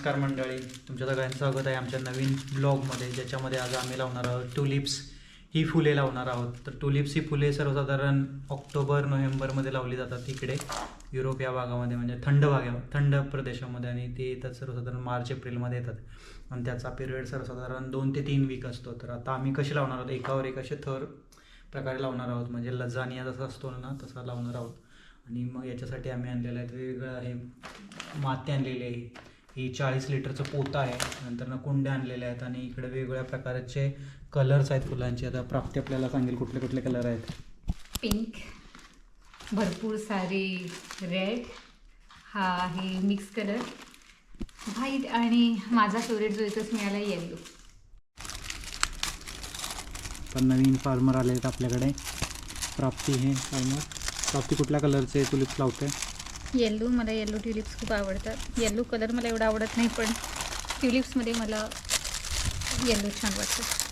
नमस्कार मंडळी. तुमच्या सगळ्यांचं स्वागत आहे आमच्या नवीन ब्लॉगमध्ये ज्याच्यामध्ये आज आम्ही लावणार आहोत टुलिप्स ही फुले लावणार आहोत. तर ट्युलिप्स ही फुले सर्वसाधारण ऑक्टोबर नोव्हेंबरमध्ये लावली जातात तिकडे युरोप या भागामध्ये म्हणजे थंड भागा थंड प्रदेशामध्ये आणि ते येतात सर्वसाधारण मार्च एप्रिलमध्ये येतात. आणि त्याचा पिरियड सर्वसाधारण दोन ते तीन वीक असतो. तर आता आम्ही कसे लावणार आहोत? एकावर एक असे थर प्रकारे लावणार आहोत. म्हणजे लजानिया जसा असतो ना तसा लावणार आहोत. आणि मग याच्यासाठी आम्ही आणलेलं आहे वेगवेगळं आहे. माती आणलेली आहे. ही चाळीस लिटरचं पोतं आहे. नंतर ना कुंड्या आणलेल्या आहेत आणि इकडे वेगवेगळ्या प्रकारचे कलर्स आहेत फुलांचे. आता प्राप्ती आपल्याला सांगेल कुठले कुठले कलर आहेत. पिंक भरपूर सारे रेड हा आहे मिक्स कलर. व्हाईट आणि माझा फेवरेट जो येतोच मिळाला येल्लो पण नवीन फार्मर आले आहेत आपल्याकडे. प्राप्ती हे फार्मर प्राप्ती कुठल्या कलरचे तुलिप्स लावते येल्लो मला येल्लो ट्युलिप्स खूप आवडतात. येल्लो कलर मला एवढा आवडत नाही पण ट्युलिप्समध्ये मला येल्लो छान वाटतं.